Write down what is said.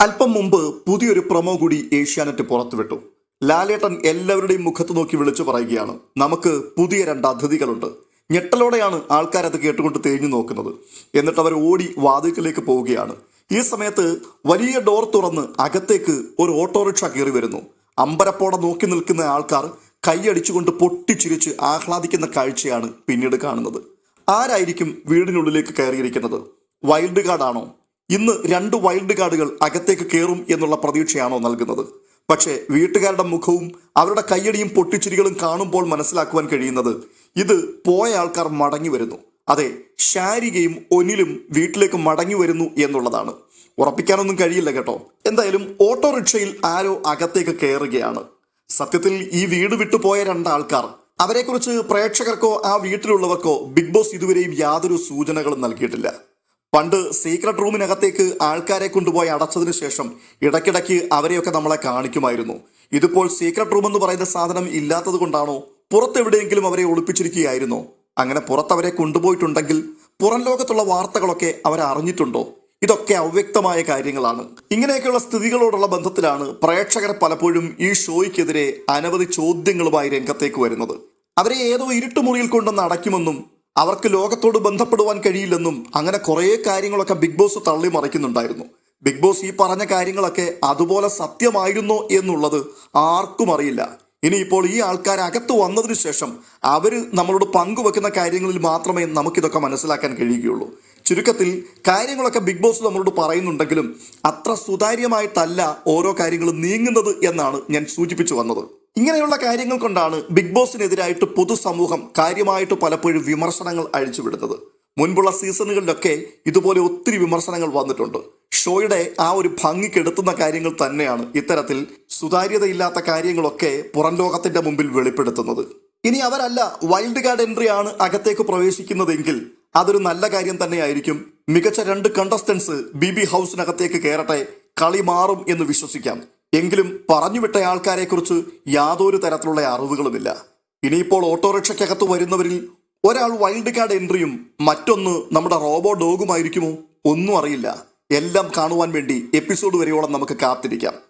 അല്പം മുമ്പ് പുതിയൊരു പ്രൊമോ കൂടി ഏഷ്യാനെറ്റ് പുറത്തുവിട്ടു. ലാലേട്ടൻ എല്ലാവരുടെയും മുഖത്ത് നോക്കി വിളിച്ചു പറയുകയാണ്. നമുക്ക് പുതിയ രണ്ട് അതിഥികളുണ്ട്. ഞെട്ടലോടെയാണ് ആൾക്കാരത് കേട്ടുകൊണ്ട് തേഞ്ഞു നോക്കുന്നത്. എന്നിട്ട് അവർ ഓടി വാതിക്കലേക്ക് പോവുകയാണ്. ഈ സമയത്ത് വലിയ ഡോർ തുറന്ന് അകത്തേക്ക് ഒരു ഓട്ടോറിക്ഷ കയറി വരുന്നു. അമ്പരപ്പോടെ നോക്കി നിൽക്കുന്ന ആൾക്കാർ കൈയടിച്ചുകൊണ്ട് പൊട്ടിച്ചിരിച്ച് ആഹ്ലാദിക്കുന്ന കാഴ്ചയാണ് പിന്നീട് കാണുന്നത്. ആരായിരിക്കും വീടിനുള്ളിലേക്ക് കയറിയിരിക്കുന്നത്? വൈൽഡ് കാർഡാണോ? ഇന്ന് രണ്ട് വൈൽഡ് കാർഡുകൾ അകത്തേക്ക് കയറും എന്നുള്ള പ്രതീക്ഷയാണോ നൽകുന്നത്? പക്ഷേ വീട്ടുകാരുടെ മുഖവും അവരുടെ കയ്യടിയും പൊട്ടിച്ചിരികളും കാണുമ്പോൾ മനസ്സിലാക്കുവാൻ കഴിയുന്നത് ഇത് പോയ ആൾക്കാർ മടങ്ങി വരുന്നു. അതെ ശാരികയും ഒനിലും വീട്ടിലേക്ക് മടങ്ങി വരുന്നു എന്നുള്ളതാണ്. ഉറപ്പിക്കാനൊന്നും കഴിയില്ല കേട്ടോ. എന്തായാലും ഓട്ടോറിക്ഷയിൽ ആരോ അകത്തേക്ക് കയറുകയാണ് സത്യത്തിൽ ഈ വീട് വിട്ടുപോയ രണ്ടാൾക്കാർ അവരെക്കുറിച്ച് പ്രേക്ഷകർക്കോ ആ വീട്ടിലുള്ളവർക്കോ ബിഗ് ബോസ് ഇതുവരെയും യാതൊരു സൂചനകളും നൽകിയിട്ടില്ല. പണ്ട് സീക്രട്ട് റൂമിനകത്തേക്ക് ആൾക്കാരെ കൊണ്ടുപോയി അടച്ചതിന് ശേഷം ഇടയ്ക്കിടയ്ക്ക് അവരെയൊക്കെ നമ്മളെ കാണിക്കുമായിരുന്നു. ഇതിപ്പോൾ സീക്രട്ട് റൂം എന്ന് പറയുന്ന സാധനം ഇല്ലാത്തത് കൊണ്ടാണോ പുറത്തെവിടെയെങ്കിലും അവരെ ഒളിപ്പിച്ചിരിക്കുകയായിരുന്നോ? അങ്ങനെ പുറത്തവരെ കൊണ്ടുപോയിട്ടുണ്ടെങ്കിൽ പുറം ലോകത്തുള്ള വാർത്തകളൊക്കെ അവരറിഞ്ഞിട്ടുണ്ടോ ഇതൊക്കെ അവ്യക്തമായ കാര്യങ്ങളാണ്. ഇങ്ങനെയൊക്കെയുള്ള സ്ഥിതികളോടുള്ള ബന്ധത്തിലാണ് പ്രേക്ഷകർ പലപ്പോഴും ഈ ഷോയ്ക്കെതിരെ അനവധി ചോദ്യങ്ങളുമായി രംഗത്തേക്ക് വരുന്നത്. അവരെ ഏതോ ഇരുട്ടുമുറിയിൽ കൊണ്ടുവന്ന് അടയ്ക്കുമെന്നും അവർക്ക് ലോകത്തോട് ബന്ധപ്പെടുവാൻ കഴിയില്ലെന്നും അങ്ങനെ കുറേ കാര്യങ്ങളൊക്കെ ബിഗ് ബോസ് തള്ളി മറിക്കുന്നുണ്ടായിരുന്നു. ബിഗ് ബോസ് ഈ പറഞ്ഞ കാര്യങ്ങളൊക്കെ അതുപോലെ സത്യമായിരുന്നോ എന്നുള്ളത് ആർക്കും അറിയില്ല. ഇനിയിപ്പോൾ ഈ ആൾക്കാർ അകത്ത് വന്നതിന് ശേഷം അവർ നമ്മളോട് പങ്കുവെക്കുന്ന കാര്യങ്ങളിൽ മാത്രമേ നമുക്കിതൊക്കെ മനസ്സിലാക്കാൻ കഴിയുകയുള്ളൂ. ചുരുക്കത്തിൽ കാര്യങ്ങളൊക്കെ ബിഗ് ബോസ് നമ്മളോട് പറയുന്നുണ്ടെങ്കിലും അത്ര സുതാര്യമായിട്ടല്ല ഓരോ കാര്യങ്ങളും നീങ്ങുന്നത് എന്നാണ് ഞാൻ സൂചിപ്പിച്ചു വന്നത്. ഇങ്ങനെയുള്ള കാര്യങ്ങൾ കൊണ്ടാണ് ബിഗ് ബോസിനെതിരായിട്ട് പൊതുസമൂഹം കാര്യമായിട്ട് പലപ്പോഴും വിമർശനങ്ങൾ അഴിച്ചുവിടുന്നത്. മുൻപുള്ള സീസണുകളിലൊക്കെ ഇതുപോലെ ഒത്തിരി വിമർശനങ്ങൾ വന്നിട്ടുണ്ട്. ഷോയുടെ ആ ഒരു ഭംഗി കെടുത്തുന്ന കാര്യങ്ങൾ തന്നെയാണ് ഇത്തരത്തിൽ സുതാര്യതയില്ലാത്ത കാര്യങ്ങളൊക്കെ പുറം ലോകത്തിന്റെ മുമ്പിൽ വെളിപ്പെടുത്തുന്നത്. ഇനി അവരല്ല വൈൽഡ് കാർഡ് എൻട്രി ആണ് അകത്തേക്ക് പ്രവേശിക്കുന്നതെങ്കിൽ അതൊരു നല്ല കാര്യം തന്നെയായിരിക്കും. മികച്ച രണ്ട് കണ്ടസ്റ്റൻസ് ബി ബി ഹൗസിനകത്തേക്ക് കയറട്ടെ കളി മാറും എന്ന് വിശ്വസിക്കാം. എങ്കിലും പറഞ്ഞുവിട്ട ആൾക്കാരെ കുറിച്ച് യാതൊരു തരത്തിലുള്ള അറിവുകളുമില്ല. ഇനിയിപ്പോൾ ഓട്ടോറിക്ഷയ്ക്കകത്ത് വരുന്നവരിൽ ഒരാൾ വൈൽഡ് കാർഡ് എൻട്രിയും മറ്റൊന്ന് നമ്മുടെ റോബോ ഡോഗുമായിരിക്കുമോ? ഒന്നും അറിയില്ല. എല്ലാം കാണുവാൻ വേണ്ടി എപ്പിസോഡ് വരെയോളം നമുക്ക് കാത്തിരിക്കാം.